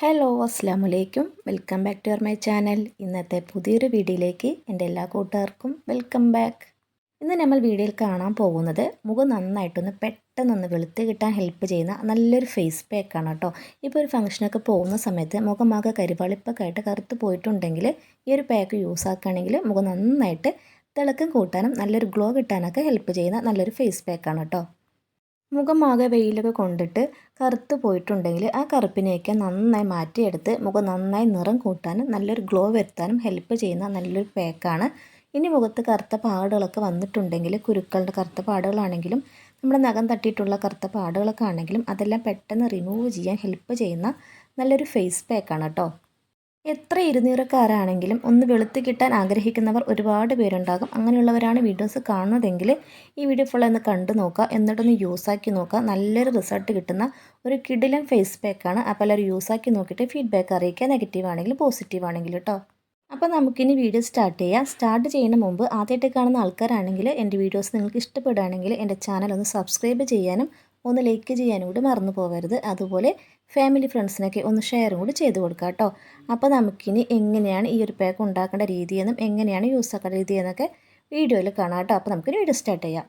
Hello അസ്സാം വലൈക്കും welcome back to my channel. ഇന്നത്തെ പുതിയൊരു വീഡിയോയിലേക്ക് എന്റെ എല്ലാ കൂട്ടുകാർക്കും വെൽക്കം ബാക്ക്. ഇന്ന് നമ്മൾ വീഡിയോയിൽ കാണാൻ പോകുന്നത് മുഖം നന്നായിട്ടൊന്ന് പെട്ടെന്നൊന്ന് വെളുത്ത് കിട്ടാൻ ഹെൽപ്പ് ചെയ്യുന്ന നല്ലൊരു ഫേസ് പാക്കാണ് കേട്ടോ. ഇപ്പോൾ ഒരു ഫംഗ്ഷനൊക്കെ പോകുന്ന സമയത്ത് മുഖമാകെ കരിവാളിപ്പൊക്കെ ആയിട്ട് കറുത്ത് പോയിട്ടുണ്ടെങ്കിൽ ഈ ഒരു പാക്ക് യൂസ് ആക്കുകയാണെങ്കിൽ മുഖം നന്നായിട്ട് തിളക്കം കൂട്ടാനും നല്ലൊരു ഗ്ലോ കിട്ടാനൊക്കെ ഹെൽപ്പ് ചെയ്യുന്ന നല്ലൊരു ഫേസ് പാക്കാണ് കേട്ടോ. മുഖമാകെ വെയിലൊക്കെ കൊണ്ടിട്ട് കറുത്ത് പോയിട്ടുണ്ടെങ്കിൽ ആ കറുപ്പിനെയൊക്കെ നന്നായി മാറ്റിയെടുത്ത് മുഖം നന്നായി നിറം കൂട്ടാനും നല്ലൊരു ഗ്ലോ വരുത്താനും ഹെൽപ്പ് ചെയ്യുന്ന നല്ലൊരു പാക്കാണ് ഇനി മുഖത്ത് കറുത്ത പാടുകളൊക്കെ വന്നിട്ടുണ്ടെങ്കിൽ കുരുക്കളുടെ കറുത്ത പാടുകളാണെങ്കിലും നമ്മുടെ നഖം തട്ടിയിട്ടുള്ള കറുത്ത പാടുകളൊക്കെ ആണെങ്കിലും അതെല്ലാം പെട്ടെന്ന് റിമൂവ് ചെയ്യാൻ ഹെൽപ്പ് ചെയ്യുന്ന നല്ലൊരു ഫേസ് പാക്കാണ് കേട്ടോ എത്ര ഇരുന്നീറക്കാരാണെങ്കിലും ഒന്ന് വെളുത്ത് കിട്ടാൻ ആഗ്രഹിക്കുന്നവർ ഒരുപാട് പേരുണ്ടാകും. അങ്ങനെയുള്ളവരാണ് വീഡിയോസ് കാണുന്നതെങ്കിൽ ഈ വീഡിയോ ഫുൾ ഒന്ന് കണ്ടു നോക്കുക. എന്നിട്ടൊന്ന് യൂസാക്കി നോക്കുക. നല്ലൊരു റിസൾട്ട് കിട്ടുന്ന ഒരു കിഡിലൻ ഫേസ് പാക്കാണ് അപ്പോൾ എല്ലാവരും യൂസാക്കി നോക്കിയിട്ട് ഫീഡ്ബാക്ക് അറിയിക്കുക. നെഗറ്റീവ് ആണെങ്കിലും പോസിറ്റീവ് ആണെങ്കിലും കേട്ടോ അപ്പോൾ നമുക്കിനി വീഡിയോ സ്റ്റാർട്ട് ചെയ്യാം. സ്റ്റാർട്ട് ചെയ്യുന്ന മുമ്പ് ആദ്യമായിട്ട് കാണുന്ന ആൾക്കാരാണെങ്കിൽ എന്റെ വീഡിയോസ് നിങ്ങൾക്ക് ഇഷ്ടപ്പെടുകയാണെങ്കിൽ എന്റെ ചാനൽ ഒന്ന് സബ്സ്ക്രൈബ് ചെയ്യാനും ഒന്ന് ലൈക്ക് ചെയ്യാനും കൂടി മറന്നു പോകരുത്. അതുപോലെ ഫാമിലി ഫ്രണ്ട്സിനൊക്കെ ഒന്ന് ഷെയർ കൂടി ചെയ്ത് കൊടുക്കുക കേട്ടോ അപ്പോൾ നമുക്കിനി എങ്ങനെയാണ് ഈ ഒരു പാക്ക് ഉണ്ടാക്കേണ്ട രീതിയെന്നും എങ്ങനെയാണ് യൂസ് ആക്കേണ്ട രീതിയെന്നൊക്കെ വീഡിയോയിൽ കാണാം കേട്ടോ അപ്പോൾ നമുക്കിനി വീഡിയോ സ്റ്റാർട്ട് ചെയ്യാം.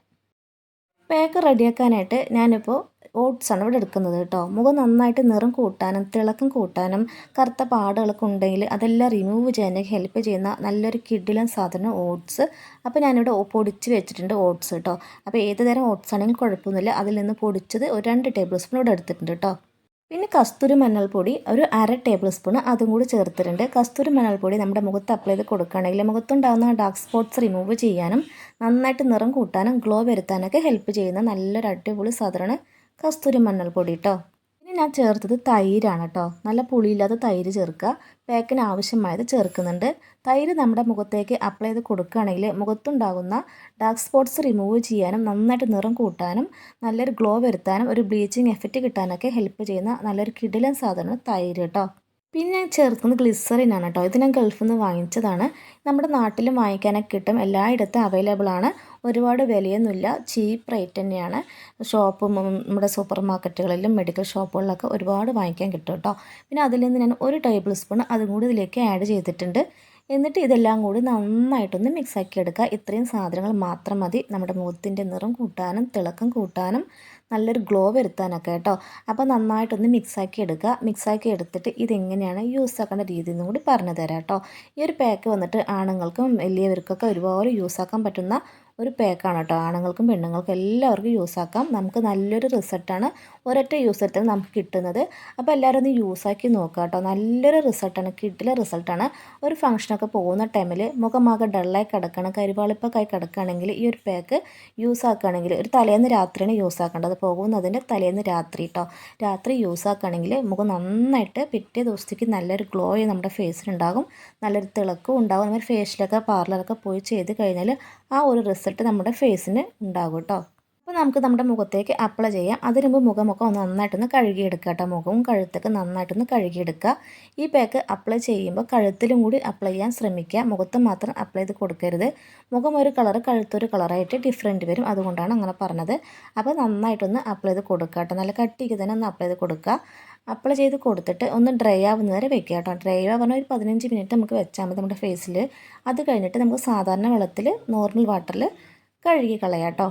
പാക്ക് റെഡിയാക്കാനായിട്ട് ഞാനിപ്പോൾ ഓട്സാണ് ഇവിടെ എടുക്കുന്നത് കേട്ടോ മുഖം നന്നായിട്ട് നിറം കൂട്ടാനും തിളക്കം കൂട്ടാനും കറുത്ത പാടുകളൊക്കെ ഉണ്ടെങ്കിൽ അതെല്ലാം റിമൂവ് ചെയ്യാനൊക്കെ ഹെൽപ്പ് ചെയ്യുന്ന നല്ലൊരു കിഡിലൻ സാധനം ഓട്സ് അപ്പോൾ ഞാനിവിടെ പൊടിച്ച് വെച്ചിട്ടുണ്ട് ഓട്സ് കേട്ടോ അപ്പോൾ ഏത് തരം ഓട്സ് ആണെങ്കിലും കുഴപ്പമൊന്നുമില്ല. അതിൽ നിന്ന് പൊടിച്ചത് ഒരു രണ്ട് ടേബിൾ സ്പൂൺ ഇവിടെ എടുത്തിട്ടുണ്ട് കേട്ടോ പിന്നെ കസ്തൂരി മഞ്ഞൾപ്പൊടി ഒരു അര ടേബിൾ സ്പൂൺ അതും കൂടി ചേർത്തിട്ടുണ്ട്. കസ്തൂരി മഞ്ഞൾപ്പൊടി നമ്മുടെ മുഖത്ത് അപ്ലൈ ചെയ്ത് കൊടുക്കുകയാണെങ്കിൽ മുഖത്തുണ്ടാകുന്ന ഡാർക്ക് സ്പോട്ട്സ് റിമൂവ് ചെയ്യാനും നന്നായിട്ട് നിറം കൂട്ടാനും ഗ്ലോ വരുത്താനൊക്കെ ഹെൽപ്പ് ചെയ്യുന്ന നല്ലൊരു അടിപൊളി സാധനമാണ് കസ്തൂരി മഞ്ഞൾപ്പൊടി കേട്ടോ ഇനി ഞാൻ ചേർത്തത് തൈരാണ് കേട്ടോ. നല്ല പുളിയില്ലാത്ത തൈര് ചേർക്കുക. പാക്കിന് ആവശ്യമായത് ചേർക്കുന്നുണ്ട്. തൈര് നമ്മുടെ മുഖത്തേക്ക് അപ്ലൈ ചെയ്ത് കൊടുക്കുകയാണെങ്കിൽ മുഖത്തുണ്ടാകുന്ന ഡാർക്ക് സ്പോട്ട്സ് റിമൂവ് ചെയ്യാനും നന്നായിട്ട് നിറം കൂട്ടാനും നല്ലൊരു ഗ്ലോ വരുത്താനും ഒരു ബ്ലീച്ചിങ് എഫക്റ്റ് കിട്ടാനൊക്കെ ഹെൽപ്പ് ചെയ്യുന്ന നല്ലൊരു കിടിലൻ സാധനമാണ് തൈര് കേട്ടോ. പിന്നെ ഞാൻ ചേർക്കുന്നത് ഗ്ലിസറിനാണ് കേട്ടോ. ഇത് ഞാൻ ഗൾഫിൽ നിന്ന് വാങ്ങിച്ചതാണ്. നമ്മുടെ നാട്ടിലും വാങ്ങിക്കാനൊക്കെ കിട്ടും. എല്ലായിടത്തും അവൈലബിൾ ആണ്. ഒരുപാട് വിലയൊന്നുമില്ല. ചീപ്പ് റേറ്റ് തന്നെയാണ്. ഷോപ്പ് നമ്മുടെ സൂപ്പർ മാർക്കറ്റുകളിലും മെഡിക്കൽ ഷോപ്പുകളിലൊക്കെ ഒരുപാട് വാങ്ങിക്കാൻ കിട്ടും കേട്ടോ. പിന്നെ അതിൽ നിന്ന് ഞാൻ ഒരു ടേബിൾ സ്പൂൺ അതും കൂടി ഇതിലേക്ക് ആഡ് ചെയ്തിട്ടുണ്ട്. എന്നിട്ട് ഇതെല്ലാം കൂടി നന്നായിട്ടൊന്ന് മിക്സാക്കി എടുക്കുക. ഇത്രയും സാധനങ്ങൾ മാത്രം മതി. നമ്മുടെ മുഖത്തിന്റെ നിറം കൂട്ടാനും തിളക്കം കൂട്ടാനും നല്ലൊരു ഗ്ലോ വരുത്താനൊക്കെ കേട്ടോ. അപ്പോൾ നന്നായിട്ടൊന്ന് മിക്സാക്കി എടുക്കുക. മിക്സാക്കി എടുത്തിട്ട് ഇതെങ്ങനെയാണ് യൂസ് ആക്കേണ്ട രീതി എന്നും കൂടി പറഞ്ഞു തരാം കേട്ടോ. ഈ ഒരു പാക്ക് വന്നിട്ട് ആണുങ്ങൾക്കും വലിയവർക്കൊക്കെ ഒരുപാട് യൂസ് ആക്കാൻ പറ്റുന്ന ഒരു പാക്കാണ് കേട്ടോ ആണുങ്ങൾക്കും പെണ്ണുങ്ങൾക്കും എല്ലാവർക്കും യൂസ് ആക്കാം. നമുക്ക് നല്ലൊരു റിസൾട്ടാണ് ഒരൊറ്റ യൂസ് എടുത്താൽ നമുക്ക് കിട്ടുന്നത്. അപ്പോൾ എല്ലാവരും ഒന്ന് യൂസാക്കി നോക്കുക കേട്ടോ നല്ലൊരു റിസൾട്ടാണ് കിട്ടിലെ റിസൾട്ടാണ് ഒരു ഫംഗ്ഷനൊക്കെ പോകുന്ന ടൈമിൽ മുഖമാകെ ഡള്ളായി കിടക്കണം കരിവാളിപ്പൊക്കെ കിടക്കുകയാണെങ്കിൽ ഈ ഒരു പാക്ക് യൂസ് ആക്കുകയാണെങ്കിൽ ഒരു തലേന്ന് രാത്രിയാണ് യൂസ് ആക്കേണ്ടത്. പോകുന്നതിന്റെ തലേന്ന് രാത്രി കേട്ടോ രാത്രി യൂസ് ആക്കുകയാണെങ്കിൽ മുഖം നന്നായിട്ട് പിറ്റേ ദിവസത്തേക്ക് നല്ലൊരു ഗ്ലോ നമ്മുടെ ഫേസിലുണ്ടാകും നല്ലൊരു തിളക്കവും ഉണ്ടാകും. നമ്മുടെ ഫേഷ്യലൊക്കെ പാർലറൊക്കെ പോയി ചെയ്ത് കഴിഞ്ഞാൽ ആ ഒരു റിസൾട്ട് നമ്മുടെ ഫേസിന് ഉണ്ടാകും കേട്ടോ. നമുക്ക് നമ്മുടെ മുഖത്തേക്ക് അപ്ലൈ ചെയ്യാം. അതിനു മുമ്പ് മുഖമൊക്കെ ഒന്ന് നന്നായിട്ടൊന്ന് കഴുകിയെടുക്കുക കേട്ടോ. മുഖവും കഴുത്തൊക്കെ നന്നായിട്ടൊന്ന് കഴുകിയെടുക്കുക. ഈ പാക്ക് അപ്ലൈ ചെയ്യുമ്പോൾ കഴുത്തിലും കൂടി അപ്ലൈ ചെയ്യാൻ ശ്രമിക്കുക. മുഖത്ത് മാത്രം അപ്ലൈ ചെയ്ത് കൊടുക്കരുത്. മുഖം ഒരു കളർ കഴുത്തൊരു കളറായിട്ട് ഡിഫറെന്റ് വരും. അതുകൊണ്ടാണ് അങ്ങനെ പറഞ്ഞത്. അപ്പോൾ നന്നായിട്ടൊന്ന് അപ്ലൈ ചെയ്ത് കൊടുക്കുക കേട്ടോ. നല്ല കട്ടിക്ക് തന്നെ ഒന്ന് അപ്ലൈ ചെയ്ത് കൊടുക്കുക. അപ്ലൈ ചെയ്ത് കൊടുത്തിട്ട് ഒന്ന് ഡ്രൈ ആവുന്നത് വരെ വെക്കുക കേട്ടോ. ഡ്രൈ ആവുന്ന ഒരു പതിനഞ്ച് മിനിറ്റ് നമുക്ക് വെച്ചാൽ മതി നമ്മുടെ ഫേസിൽ അത് കഴിഞ്ഞിട്ട് നമുക്ക് സാധാരണ വെള്ളത്തിൽ നോർമൽ വാട്ടറിൽ കഴുകി കളയാം കേട്ടോ.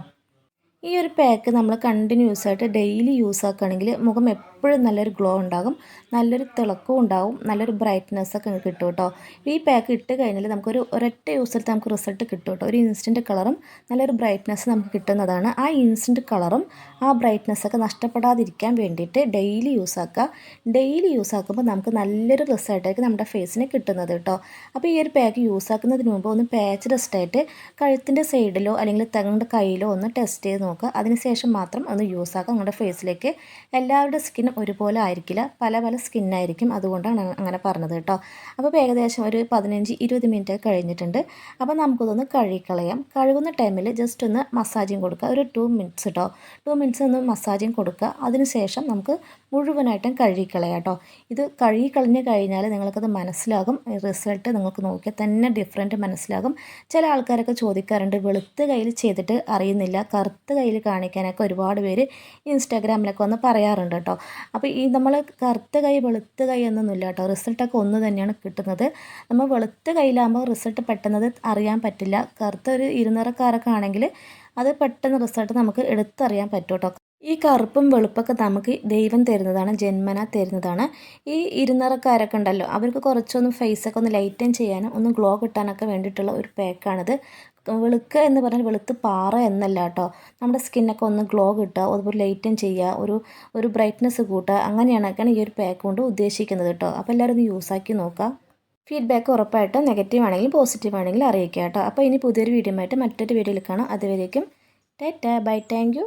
ഈ ഒരു പാക്ക് നമ്മൾ കണ്ടിന്യൂസ് ആയിട്ട് ഡെയിലി യൂസ് ആക്കുകയാണെങ്കിൽ മുഖം എപ്പോഴും നല്ലൊരു ഗ്ലോ ഉണ്ടാകും. നല്ലൊരു തിളക്കവും ഉണ്ടാകും നല്ലൊരു ബ്രൈറ്റ്നെസ് ഒക്കെ കിട്ടും കേട്ടോ ഈ പാക്ക് ഇട്ട് കഴിഞ്ഞാൽ നമുക്കൊരു ഒരൊറ്റ യൂസ് എടുത്ത് നമുക്ക് റിസൾട്ട് കിട്ടും കേട്ടോ ഒരു ഇൻസ്റ്റന്റ് കളറും നല്ലൊരു ബ്രൈറ്റ്നെസ് നമുക്ക് കിട്ടുന്നതാണ്. ആ ഇൻസ്റ്റന്റ് കളറും ആ ബ്രൈറ്റ്നെസ് ഒക്കെ നഷ്ടപ്പെടാതിരിക്കാൻ വേണ്ടിയിട്ട് ഡെയിലി യൂസ് ആക്കുക. ഡെയിലി യൂസ് ആക്കുമ്പോൾ നമുക്ക് നല്ലൊരു റിസൾട്ടായിരിക്കും നമ്മുടെ ഫേസിന് കിട്ടുന്നത് കേട്ടോ അപ്പോൾ ഈ ഒരു പാക്ക് യൂസ് ആക്കുന്നതിന് മുമ്പ് ഒന്ന് പാച്ച് ടെസ്റ്റായിട്ട് കഴുത്തിന്റെ സൈഡിലോ അല്ലെങ്കിൽ തങ്ങളുടെ കയ്യിലോ ഒന്ന് ടെസ്റ്റ് ചെയ്ത് നോക്കുക. അതിനുശേഷം മാത്രം ഒന്ന് യൂസ് ആക്കുക. നിങ്ങളുടെ ഫേസിലേക്ക് എല്ലാവരുടെ സ്കിൻ ഒരുപോലെ ആയിരിക്കില്ല. പല പല സ്കിന്നായിരിക്കും അതുകൊണ്ടാണ് അങ്ങനെ പറഞ്ഞത് കേട്ടോ. അപ്പോൾ ഏകദേശം ഒരു പതിനഞ്ച് ഇരുപത് മിനിറ്റ് കഴിഞ്ഞിട്ടുണ്ട്. അപ്പോൾ നമുക്കിതൊന്ന് കഴുകിക്കളയാം. കഴുകുന്ന ടൈമിൽ ജസ്റ്റ് ഒന്ന് മസാജിങ് കൊടുക്കുക. ഒരു ടു മിനിറ്റ്സ് കേട്ടോ ടു മിനിറ്റ്സ് ഒന്ന് മസാജിങ് കൊടുക്കുക. അതിനുശേഷം നമുക്ക് മുഴുവനായിട്ടും കഴുകിക്കളയാം കേട്ടോ. ഇത് കഴുകിക്കളഞ്ഞ് കഴിഞ്ഞാൽ നിങ്ങൾക്കത് മനസ്സിലാകും. റിസൾട്ട് നിങ്ങൾക്ക് നോക്കിയാൽ തന്നെ ഡിഫറെന്റ് മനസ്സിലാകും. ചില ആൾക്കാരൊക്കെ ചോദിക്കാറുണ്ട് വെളുത്ത കയ്യിൽ ചെയ്തിട്ട് അറിയുന്നില്ല കറുത്ത കയ്യിൽ കാണിക്കാനൊക്കെ ഒരുപാട് പേര് ഇൻസ്റ്റാഗ്രാമിലൊക്കെ വന്ന് പറയാറുണ്ട് കേട്ടോ. അപ്പോൾ ഈ നമ്മൾ കറുത്ത കൈ വെളുത്ത കൈ എന്നൊന്നുമില്ല കേട്ടോ. റിസൾട്ടൊക്കെ ഒന്ന് തന്നെയാണ് കിട്ടുന്നത്. നമ്മൾ വെളുത്ത കയ്യിലാകുമ്പോൾ റിസൾട്ട് പെട്ടെന്നത് അറിയാൻ പറ്റില്ല. കറുത്ത ഒരു ഇരുനിറക്കാരൊക്കെ ആണെങ്കിൽ അത് പെട്ടെന്ന് റിസൾട്ട് നമുക്ക് എടുത്തറിയാൻ പറ്റും കേട്ടോ. ഈ കറുപ്പും വെളുപ്പൊക്കെ നമുക്ക് ദൈവം തരുന്നതാണ് ജന്മന തരുന്നതാണ്. ഈ ഇരുനിറക്കാരൊക്കെ ഉണ്ടല്ലോ അവർക്ക് കുറച്ചൊന്ന് ഫേസൊക്കെ ഒന്ന് ലൈറ്റൻ ചെയ്യാനും ഒന്ന് ഗ്ലോ കിട്ടാനൊക്കെ വേണ്ടിയിട്ടുള്ള ഒരു പാക്കാണിത് വെളുക്ക എന്ന് പറഞ്ഞാൽ വെളുത്ത് പാറ എന്നല്ല കേട്ടോ. നമ്മുടെ സ്കിന്നൊക്കെ ഒന്ന് ഗ്ലോ കിട്ടുക അതുപോലെ ലൈറ്റൻ ചെയ്യുക ഒരു ഒരു ബ്രൈറ്റ്നസ് കൂട്ടുക അങ്ങനെയാണൊക്കെയാണ് ഈ ഒരു പാക്ക് കൊണ്ട് ഉദ്ദേശിക്കുന്നത് കേട്ടോ. അപ്പോൾ എല്ലാവരും ഒന്ന് യൂസാക്കി നോക്കുക. ഫീഡ്ബാക്ക് ഉറപ്പായിട്ടും നെഗറ്റീവ് ആണെങ്കിലും പോസിറ്റീവ് ആണെങ്കിലും അറിയിക്കുക കേട്ടോ. അപ്പോൾ ഇനി പുതിയൊരു വീഡിയോ ആയിട്ട് മറ്റൊരു വീഡിയോയിൽ കാണാം. അതുവരേക്കും tata bye thank you